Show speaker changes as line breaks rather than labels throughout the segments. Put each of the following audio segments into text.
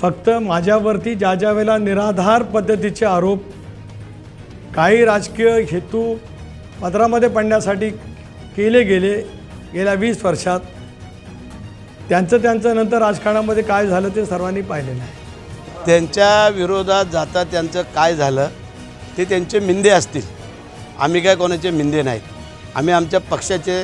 फक्त माझ्यावरती ज्या ज्या वेळेला निराधार पद्धतीचे आरोप काही राजकीय हेतू पत्रामध्ये पडण्यासाठी केले गेले गेल्या वीस वर्षात त्यांचं त्यांचं नंतर राजकारणामध्ये काय झालं ते सर्वांनी पाहिलेलं आहे.
त्यांच्या विरोधात जाता त्यांचं काय झालं ते त्यांचे मिंदे असतील. आम्ही काय कोणाचे मिंदे नाहीत आम्ही आमच्या पक्षाचे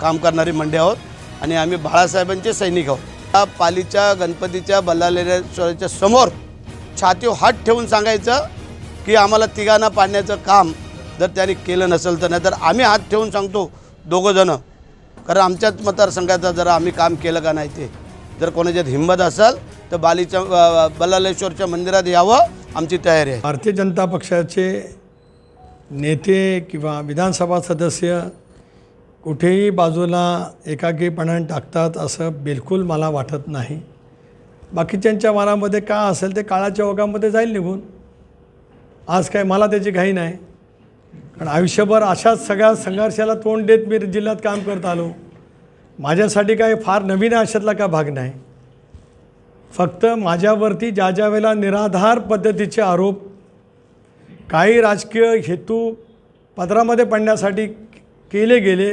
काम करणारी मंडे आहोत आणि आम्ही बाळासाहेबांचे सैनिक आहोत. पालीच्या गणपतीच्या बल्लालेश्वराच्या समोर छातीवर हात ठेवून सांगायचं की आम्हाला तिघांना पाडण्याचं काम जर त्यांनी केलं नसेल तर नाही तर आम्ही हात ठेवून सांगतो दोघंजणं कारण आमच्याच मतदारसंघाचं जर आम्ही काम केलं का नाही ते. जर कोणाच्यात हिंमत असेल तर बालीच्या बल्लालेश्वरच्या मंदिरात यावं आमची तयारी आहे.
भारतीय जनता पक्षाचे नेते किंवा विधानसभा सदस्य कुठेही बाजूला एकाकीपणाने टाकतात असं बिलकुल मला वाटत नाही. बाकीच्यांच्या मनामध्ये का असेल ते काळाच्या ओघामध्ये जाईल निघून. आज काय मला त्याची घाई नाही. कारण आयुष्यभर अशाच सगळ्या संघर्षाला तोंड देत मी जिल्ह्यात काम करत आलो. माझ्यासाठी काय फार नवीन आशातला का भाग नाही. फक्त माझ्यावरती ज्या ज्या वेळेला निराधार पद्धतीचे आरोप काही राजकीय हेतू पदरामध्ये पडण्यासाठी केले गेले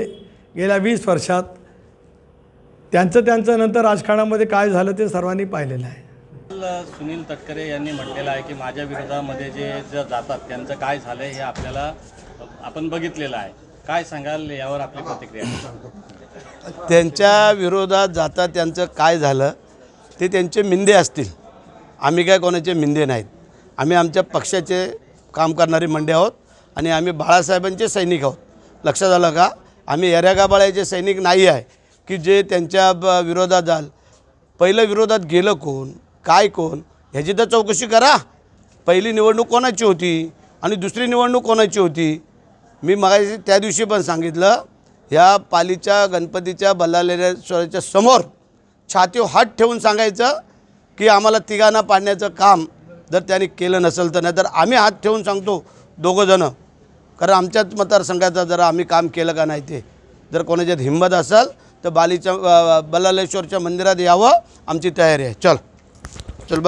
गेल्या वीस वर्षात त्यांचं त्यांचं नंतर राजकारणामध्ये काय झालं ते सर्वांनी पाहिलेलं आहे.
सुनील तटकरे यांनी म्हटलेलं आहे की माझ्या विरोधामध्ये जे जे जातात त्यांचं काय झालं हे आपल्याला आपण बघितलेलं आहे. काय सांगाल यावर आपली प्रतिक्रिया?
त्यांच्या विरोधात जाता त्यांचं काय झालं ते त्यांचे मिंदे असतील. आम्ही काय कोणाचे मिंदे नाहीत. आम्ही आमच्या पक्षाचे काम करणारी मंडळी आहोत आणि आम्ही बाळासाहेबांचे सैनिक आहोत. लक्षात आलं का? आम्ही येऱ्यागाबाळ्याचे सैनिक नाही आहे की जे त्यांच्या ब- विरोधात जाल पहिलं विरोधात गेलं कोण काय कोण ह्याची तर चौकशी करा. पहिली निवडणूक कोणाची होती आणि दुसरी निवडणूक कोणाची होती? मी मगाशी त्या दिवशी पण सांगितलं ह्या पालीच्या गणपतीच्या बल्लालेश्वराच्या समोर छाती हात ठेवून सांगायचं की आम्हाला तिघांना पाडण्याचं काम जर त्याने केलं नसेल तर नाही तर आम्ही हात ठेवून सांगतो दोघंजणं कारण आमच्याच मतदारसंघाचं जरा आम्ही काम केलं का नाही ते जर कोणाच्यात हिंमत असेल तर बालीच्या बलालेश्वरच्या बल्लालेश्वरच्या मंदिरात यावं आमची तयारी आहे. चल.